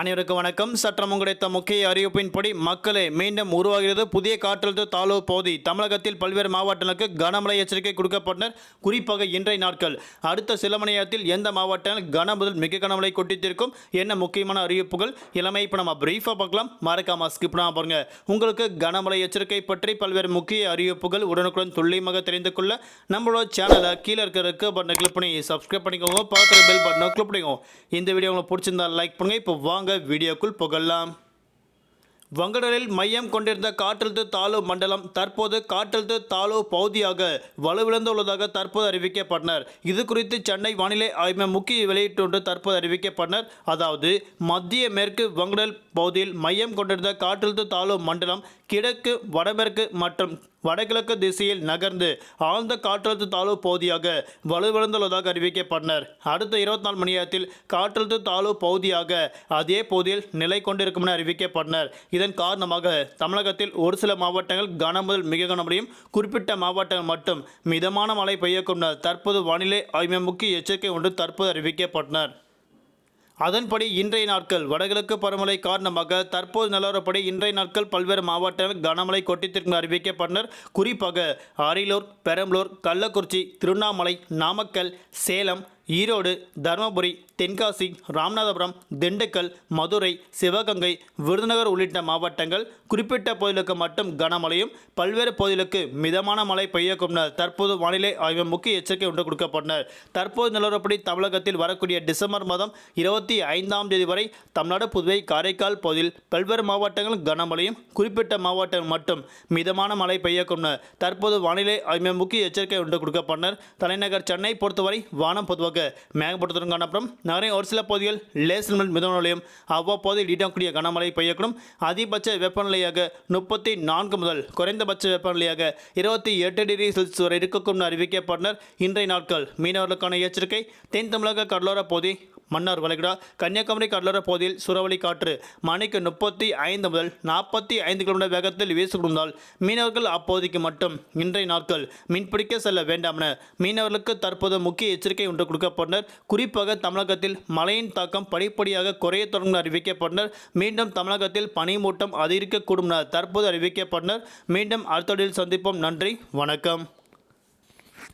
அனைவருக்கும் வணக்கம். சற்றம் கிடைத்த முக்கிய அறிவிப்பின்படி மக்களே மீண்டும் உருவாகிறது புதிய காற்றழுத்த தாழ்வு பகுதி. தமிழகத்தில் பல்வேறு மாவட்டங்களுக்கு கனமழை எச்சரிக்கை கொடுக்கப்பட்டனர். குறிப்பாக இன்றைய நாட்கள். அடுத்த சில மணி நேரத்தில் எந்த மாவட்டங்கள் கன முதல் மிக கனமழை கொட்டித்திருக்கும்? என்ன முக்கியமான அறிவிப்புகள்? இளமை இப்போ நம்ம பிரீஃபாக பார்க்கலாம். மறக்காம ஸ்கிப் பண்ணாமல் பாருங்க. உங்களுக்கு கனமழை எச்சரிக்கை பற்றி பல்வேறு முக்கிய அறிவிப்புகள் உடனுக்குடன் துல்லியமாக தெரிந்து கொள்ள நம்மளோட சேனலை கீழே இருக்கிற ரெக்க பட்டனை கிளிக் பண்ணி சப்ஸ்கிரைப் பண்ணிக்கோங்க. பக்கத்தில் பெல் பட்டனை கிளிக் பண்ணிக்கோங்க. இந்த வீடியோ உங்களுக்கு பிடிச்சிருந்தா லைக் பண்ணுங்க. இப்போ வாங்க. வீடியோக்குள் புகழலாம். வங்கடலில் மையம் கொண்டிருந்த காற்றழுத்த தாழ்வு மண்டலம் தற்போது காற்றழுத்த தாழ்வு பகுதியாக வலுவிழந்துள்ளதாக தற்போது அறிவிக்கப்பட்டனர். இது குறித்து சென்னை வானிலை ஆய்வு முக்கிய வெளியீட்டொன்று தற்போது அறிவிக்கப்பட்டனர். அதாவது மத்திய மேற்கு வங்கடல் பகுதியில் மையம் கொண்டிருந்த காற்றழுத்த தாழ்வு மண்டலம் கிழக்கு வடமேற்கு மற்றும் வடகிழக்கு திசையில் நகர்ந்து ஆழ்ந்த காற்றழுத்த தாழ்வு பகுதியாக வலுவிழந்துள்ளதாக அறிவிக்கப்பட்டனர். அடுத்த இருபத்தி நாலு மணி நேரத்தில் காற்றழுத்த தாழ்வு பகுதியாக அதே பகுதியில் நிலை கொண்டிருக்கும் என அறிவிக்கப்பட்டனர் இதன் காரணமாக தமிழகத்தில் ஒரு சில மாவட்டங்கள் கன முதல் மிக கனமழையும் குறிப்பிட்ட மாவட்டங்கள் மட்டும் மிதமான மழை பெய்யக்கும் தற்போது வானிலை ஆய்வு முக்கிய எச்சரிக்கை ஒன்று தற்போது அறிவிக்கப்பட்டனர். அதன்படி இன்றைய நாட்கள் வடகிழக்கு பருவமழை காரணமாக தற்போது நிலவரப்படி இன்றைய நாட்கள் பல்வேறு மாவட்டங்கள் கனமழை கொட்டித்திற்கு அறிவிக்கப்பட்டனர். குறிப்பாக அரியலூர் பெரம்பலூர் கள்ளக்குறிச்சி திருவண்ணாமலை நாமக்கல் சேலம் ஈரோடு தருமபுரி தென்காசி ராமநாதபுரம் திண்டுக்கல் மதுரை சிவகங்கை விருதுநகர் உள்ளிட்ட மாவட்டங்கள் குறிப்பிட்ட பகுதிகளுக்கு மட்டும் கனமழையும் பல்வேறு பகுதிகளுக்கு மிதமான மழை பெய்யக்கும் தற்போது வானிலை ஆய்வு முக்கிய எச்சரிக்கை ஒன்று கொடுக்கப்பட்டனர் தற்போது நிலவரப்படி தமிழகத்தில் வரக்கூடிய டிசம்பர் மாதம் இருபத்தி ஐந்தாம் தேதி வரை தமிழ்நாடு புதுவை காரைக்கால் பகுதியில் பல்வேறு மாவட்டங்கள் கனமழையும் குறிப்பிட்ட மாவட்டங்கள் மட்டும் மிதமான மழை பெய்யக்கும் தற்போது வானிலை ஆய்வு முக்கிய எச்சரிக்கை ஒன்று கொடுக்கப்பட்டனர் தலைநகர் சென்னை பொறுத்தவரை வானம் பொதுவாக மேகப்பட்டத்துடன் காணப்படும். நகரின் ஒரு சில பகுதிகள் லேசர் முதல் மிதமான அவ்வப்போது இடிடக்கூடிய கனமழை பெய்யக்கூடும். அதிகபட்ச வெப்பநிலையாக முப்பத்தி நான்கு முதல் குறைந்தபட்ச வெப்பநிலையாக இருபத்தி எட்டு டிகிரி செல்சியஸ் வரை இருக்கக்கும் அறிவிக்கப்பட்டனர். இன்றைய நாட்கள் மீனவர்களுக்கான எச்சரிக்கை. தென் தமிழக கடலோர பகுதி மன்னார் வளைகுடா கன்னியாகுமரி கடலோர பகுதியில் சுறவழி காற்று மணிக்கு முப்பத்தி ஐந்து முதல் நாற்பத்தி ஐந்து கிலோமீட்டர் வேகத்தில் வீசிக்கொண்டால் மீனவர்கள் அப்போதைக்கு மட்டும் இன்றைய நாட்கள் மீன்பிடிக்க செல்ல வேண்டாம் என மீனவர்களுக்கு தற்போது முக்கிய எச்சரிக்கை ஒன்று அறிவிக்கப்பட்டனர். குறிப்பாக தமிழகத்தில் மழையின் தாக்கம் படிப்படியாக குறைய தொடங்கும் அறிவிக்கப்பட்டனர். மீண்டும் தமிழகத்தில் பனிமூட்டம் அதிகரிக்கக்கூடும் என தற்போது அறிவிக்கப்பட்டனர். மீண்டும் அடுத்தடியில் சந்திப்போம். நன்றி. வணக்கம்.